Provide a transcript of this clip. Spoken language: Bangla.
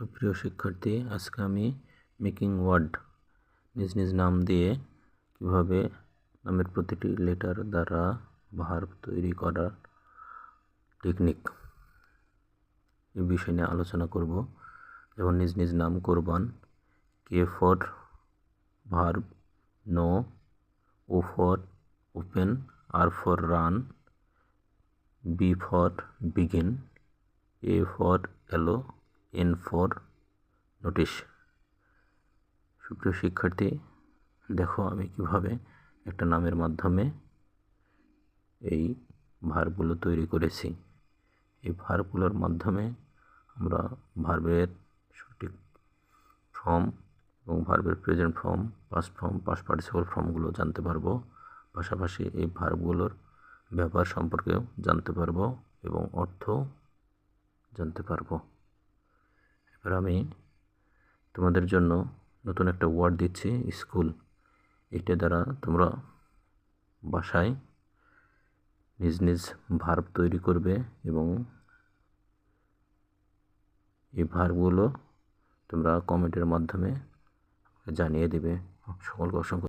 সুপ্রিয় শিক্ষার্থী, আজকে আমি মেকিং ওয়ার্ড নিজ নিজ নাম দিয়ে কীভাবে নামের প্রতিটি লেটার দ্বারা ভার্ব তৈরি করার টেকনিক এই বিষয় নিয়ে আলোচনা করব। যেমন নিজ নিজ নাম কোরবান K for verb know O for open R for run B for begin A for allow N for notice সুপ্রিয় শিক্ষার্থী, দেখো আমি কীভাবে একটা নামের মাধ্যমে এই ভার্বগুলো তৈরি করেছি। এই ভার্বগুলোর মাধ্যমে আমরা ভার্বের সঠিক ফর্ম এবং ভার্বের present form past form past participle ফর্মগুলো জানতে পারব। পাশাপাশি এই ভার্বগুলোর ব্যবহার সম্পর্কেও জানতে পারব এবং অর্থ জানতে পারব। এবার আমি তোমাদের জন্য নতুন একটা ওয়ার্ড দিচ্ছি স্কুল এটা দ্বারা তোমরা বাসায় নিজ নিজ ভার্ব তৈরি করবে এবং এই ভার্বগুলো তোমরা কমেন্টের মাধ্যমে জানিয়ে দেবে। সকলকে অসংখ্য